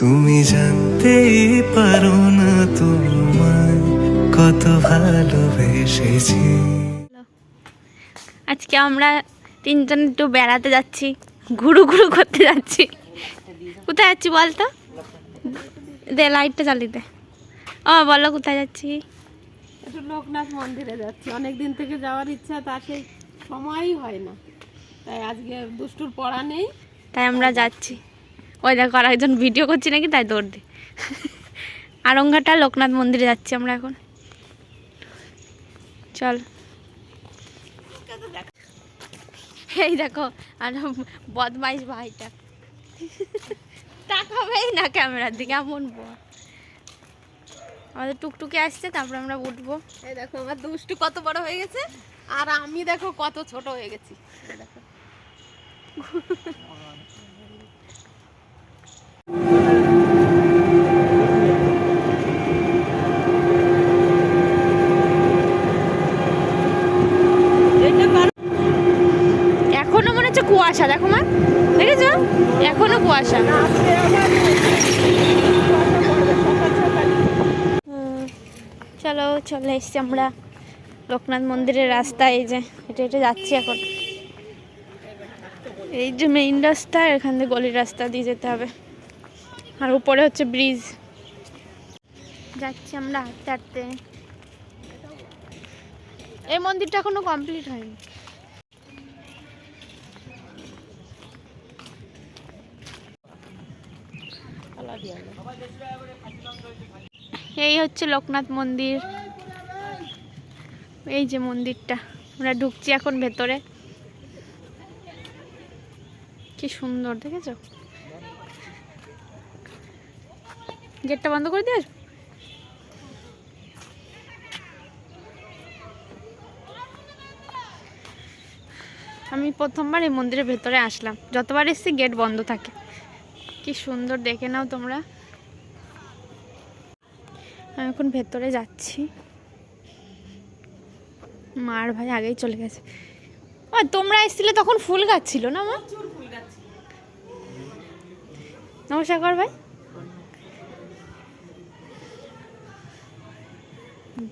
তুমি জানতেই পারো না তোমায় কত ভালোবেসেছি। আজকে আমরা তিনজন একটু বেড়াতে যাচ্ছি ঘুরু ঘুরু করতে যাচ্ছি। কোথায় যাচ্ছি বল তো? দে লাইটটা চালিয়ে দে। ও বলো কোথায় যাচ্ছি? একটু লোকনাথ মন্দিরে যাচ্ছি। অনেক দিন থেকে যাওয়ার ইচ্ছা তা সেই সময়ই হয় না। তাই আজকে দুষ্টুর পড়া নেই। তাই আমরা যাচ্ছি। ওই দেখো আর একজন ভিডিও করছি নাকি, তাই দৌড় দি। আরঙ্গাটা লোকনাথ মন্দিরে যাচ্ছি আমরা এখন। চল। এই দেখো, আর বদমাইশ ভাইটা। তাকাবেই না ক্যামেরার দিকে, এমন বল আমাদের টুকটুকে আসছে, তারপরে আমরা উঠবো। এই দেখো, আমার দুষ্টু কত বড় হয়ে গেছে, আর আমি দেখো কত ছোট হয়ে গেছি। দেখো। এখনও মনে হচ্ছে কুয়াশা, দেখো মা। দেখেছ? এখনও কুয়াশা। চলো, চলে এসছি আমরা লোকনাথ মন্দিরের রাস্তা এই যে, হেঁটে হেঁটে যাচ্ছি এখন। এই যে মেইন রাস্তা, এখান থেকে গলির রাস্তা দিয়ে যেতে হবে। আর উপরে হচ্ছে ব্রিজ। যাচ্ছি আমরা হাঁটতে হাঁটতে। এই মন্দিরটা এখনও কমপ্লিট হয়নি। এই হচ্ছে লোকনাথ মন্দির। এই যে মন্দিরটা আমরা ঢুকছি এখন ভেতরে। কি সুন্দর দেখেছ? গেটটা বন্ধ করে দিয়ে আসব? আমি প্রথমবার এই মন্দিরের ভেতরে আসলাম। যতবার এসেছি গেট বন্ধ থাকে। কি সুন্দর দেখে নাও তোমরা। আমি এখন ভেতরে যাচ্ছি। মার ভাই আগেই চলে গেছে। ও তোমরা এসেছিলে তখন ফুল গাছ ছিল না মা? নমস্কার ভাই।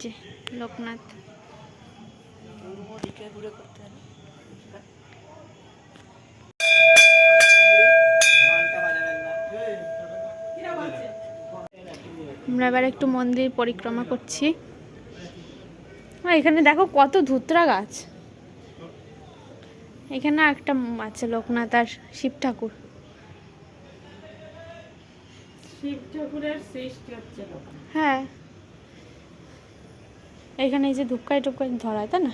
যে লোকনাথ। আমরা এবার একটু মন্দির পরিক্রমা করছি। এখানে দেখো কত ধুতরা গাছ। এখানে একটা আছে লোকনাথ আর শিব ঠাকুর। শিব ঠাকুরের সৃষ্টি হচ্ছে হ্যাঁ। এইখানে এই যে ধূপকাই টুপকাই ধরায় তাই না?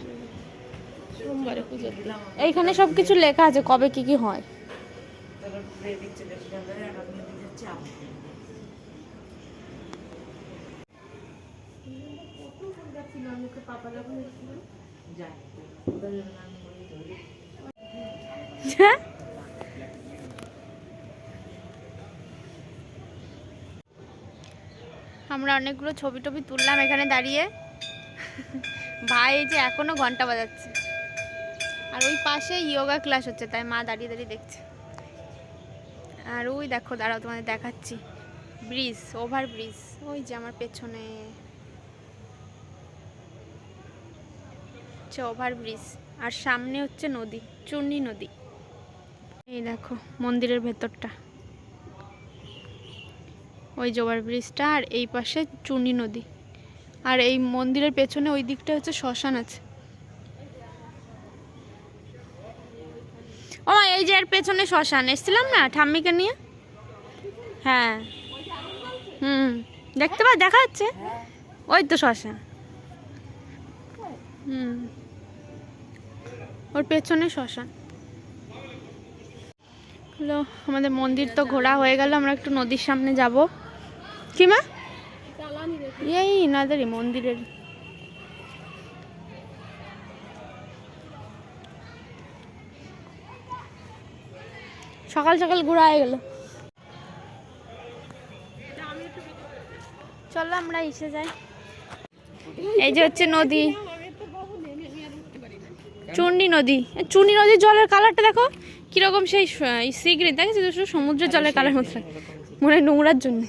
এইখানে সব কিছু লেখা আছে কবে কি কি হয় হ্যাঁ? আমরা অনেকগুলো ছবি টবি তুললাম এখানে দাঁড়িয়ে। ভাই, এই যে এখনও ঘণ্টা বাজাচ্ছে। আর ওই পাশে ইয়োগা ক্লাস হচ্ছে, তাই মা দাঁড়িয়ে দাঁড়িয়ে দেখছে। আর ওই দেখো, দাঁড়াও, তোমাদের দেখাচ্ছি। ব্রিজ ওভার ব্রিজ ওই যে আমার পেছনে। হচ্ছে ওভার ব্রিজ আর সামনে হচ্ছে নদী চূর্ণী নদী। এই দেখো, মন্দিরের ভেতরটা। ওই যে ওভার ব্রিজটা আর এই পাশে চূর্ণী নদী। আর এই মন্দিরের পেছনে ওই দিকটা হচ্ছে শ্মশান আছে। ও এই যে এর পেছনে শ্মশান। এসছিলাম না ঠাম্মিকে নিয়ে? হ্যাঁ। হুম, দেখতে পা, দেখা যাচ্ছে। ওই তো শ্মশান। হুম। ওর পেছনে শ্মশান। হলো, আমাদের মন্দির তো ঘোরা হয়ে গেল, আমরা একটু নদীর সামনে যাব। কি মা? এই ইনাদেরই মন্দিরের। সকাল সকাল ঘোরা হয়ে গেল। চলো আমরা এসে যাই। এই যে হচ্ছে নদী। চুন্ডি নদী। চুন্ডি নদীর জলের কালারটা দেখো। কীরকম সেই সিগ্রিন দেখেছি সমুদ্রের জলের কালার মতো মনে হয় নোংরার জন্যে।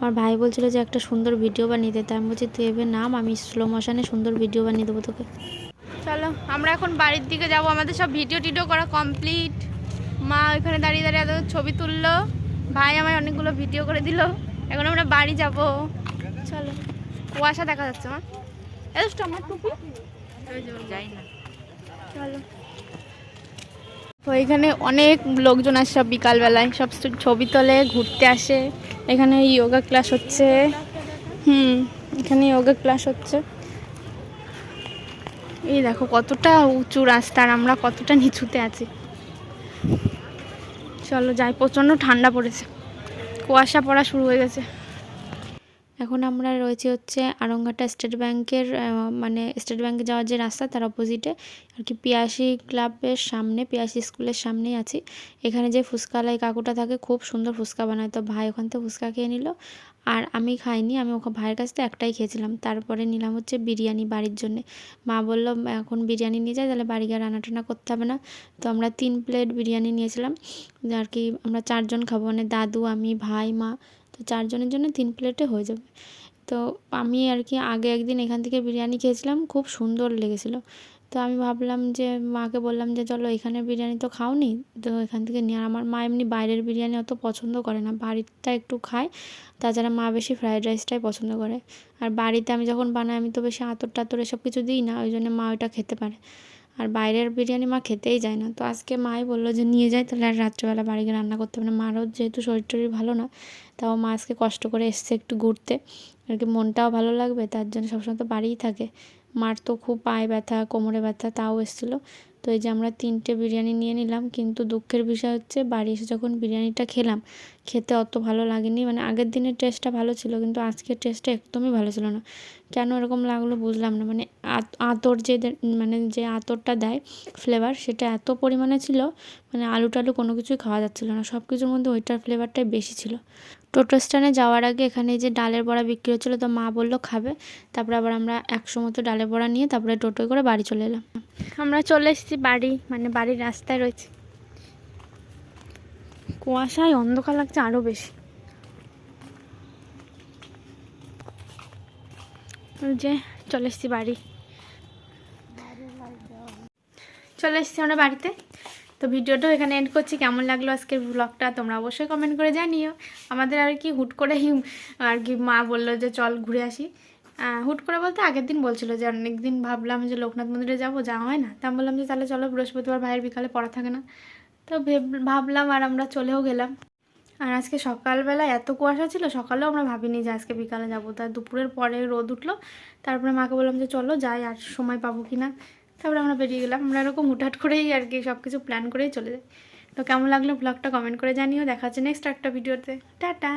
আমার ভাই বলছিল যে একটা সুন্দর ভিডিও বানিয়ে দিতে আমি বলছি তুই এবার নাম আমি স্লো মোশনে সুন্দর ভিডিও বানিয়ে দেবো তোকে। চলো আমরা এখন বাড়ির দিকে যাব। আমাদের সব ভিডিও টিডিও করা কমপ্লিট মা ওইখানে দাঁড়িয়ে দাঁড়িয়ে এত ছবি তুললো। ভাই আমায় অনেকগুলো ভিডিও করে দিল। এখন আমরা বাড়ি যাব। চলো কুয়াশা দেখা যাচ্ছে মা। এত আমার টুপি। যাই না চলো। তো এখানে অনেক লোকজন আসে সব বিকালবেলায়। সব ছবি তোলে ঘুরতে আসে। এখানে ইয়োগা ক্লাস হচ্ছে। হুম, এখানে ইয়োগা ক্লাস হচ্ছে। এই দেখো কতটা উঁচু রাস্তা আর আমরা কতটা নিচুতে আছি। চলো যাই, প্রচণ্ড ঠান্ডা পড়েছে। কুয়াশা পড়া শুরু হয়ে গেছে। এখন আমরা রয়েছে হচ্ছে আরঙ্গাটা স্টেট ব্যাংকের মানে স্টেট ব্যাংকে যাওয়ার যে রাস্তা তার অপোজিটে আর কি পিয়াসি ক্লাবের সামনে, পিয়াসি স্কুলের সামনেই আছি। এখানে যে ফুচকালাই কাকুটা থাকে খুব সুন্দর ফুচকা বানায়। তো ভাই ওখান থেকে ফুচকা খেয়ে নিল। আর আমি খাইনি, আমি ওখানে ভাইয়ের কাছ থেকে একটাই খেয়েছিলাম। তারপরে নিলাম হচ্ছে বিরিয়ানি বাড়ির জন্যে। মা বলল এখন বিরিয়ানি নিয়ে যাই তাহলে বাড়ি গিয়ে রান্না টান্না করতে হবে না। তো আমরা তিন প্লেট বিরিয়ানি নিয়েছিলাম। আর কি আমরা চারজন খাব। মানে দাদু, আমি, ভাই, মা। তো চারজনের জন্য তিন প্লেটে হয়ে যাবে। তো আমি আর কি আগে একদিন এখান থেকে বিরিয়ানি খেয়েছিলাম, খুব সুন্দর লেগেছিলো। তো আমি ভাবলাম যে, মাকে বললাম যে, চলো এখানে বিরিয়ানি তো খাওনি, তো এখান থেকে নিয়ে আমার মা এমনি বাইরের বিরিয়ানি অত পছন্দ করে না, বাড়িরটা একটু খায়। তাছাড়া মা বেশি ফ্রায়েড রাইসটাই পছন্দ করে। আর বাড়িতে আমি যখন বানাই, আমি তো বেশি আতর টাতর এসব কিছু দিই না, ওই জন্য মা ওইটা খেতে পারে। আর বাইরের বিরিয়ানি মা খেতেই যায় না। তো আজকে মাই বলল যে, নিয়ে যাই তাহলে আর রাত্রেবেলা বাড়ি গিয়ে রান্না করতে হবে না। মারও যেহেতু শরীর টরীর ভালো না, তাও মা আজকে কষ্ট করে এসছে একটু ঘুরতে। আর কি মনটাও ভালো লাগবে, তার জন্য সবসময় তো বাড়িই থাকে। মার তো খুব পায়ে ব্যথা, কোমরে ব্যথা, তাও এসেছিল। তো এই যে আমরা তিনটে বিরিয়ানি নিয়ে নিলাম, কিন্তু দুঃখের বিষয় হচ্ছে বাড়ি এসে যখন বিরিয়ানিটা খেলাম, খেতে অত ভালো লাগেনি। মানে আগের দিনের টেস্টটা ভালো ছিল, কিন্তু আজকের টেস্টটা একদমই ভালো ছিল না। কেন এরকম লাগল বুঝলাম না। মানে আত- আতর যে মানে যে আতরটা দেয় ফ্লেভার সেটা এত পরিমাণে ছিল মানে আলু টালু কোনো কিছুই খাওয়া যাচ্ছিল না। সব কিছুর মধ্যে ওইটার ফ্লেভারটাই বেশি ছিল। টোটো স্ট্যান্ডে যাওয়ার আগে এখানে যে ডালের বড়া বিক্রি হচ্ছিল, তো মা বলল খাবে। তারপরে আবার আমরা একশো মতো ডালের বড়া নিয়ে তারপরে টোটোয় করে বাড়ি চলে এলাম। আমরা চলে এসেছি বাড়ি মানে বাড়ির রাস্তায় রয়েছে। কুয়াশায় অন্ধকার লাগছে আরও বেশি। যে, চলে এসছি বাড়ি। চলে এসছি আমরা বাড়িতে। তো ভিডিওটাও এখানে এন্ড করছি। কেমন লাগল আজকের ব্লগটা তোমরা অবশ্যই কমেন্ট করে জানিও। আমাদের আর কি হুট করেই আর কি মা বলল যে চল ঘুরে আসি। হুট করে বলতে আগের দিন বলছিল যে অনেক দিন ভাবলাম যে লোকনাথ মন্দিরে যাব, যাওয়া হয় না। তা বললাম যে তাহলে চলো বৃহস্পতিবার ভাইয়ের বিকালে পড়া থাকে না। তো ভেব- ভাবলাম আর আমরা চলেও গেলাম। আর আজকে সকালবেলা এত কুয়াশা ছিল, সকালেও আমরা ভাবিনি যে আজকে বিকালে যাব। তা দুপুরের পরে রোদ উঠল, তারপরে মাকে বললাম যে চলো যাই আর সময় পাবো কি না তারপরে আমরা বেরিয়ে গেলাম, আমরা এরকম হুটহাট করেই আর কি সব কিছু প্ল্যান করেই চলে যাই। তো কেমন লাগল ব্লগটা কমেন্ট করে জানিও, দেখা হচ্ছে নেক্সট একটা ভিডিওতে টাটা!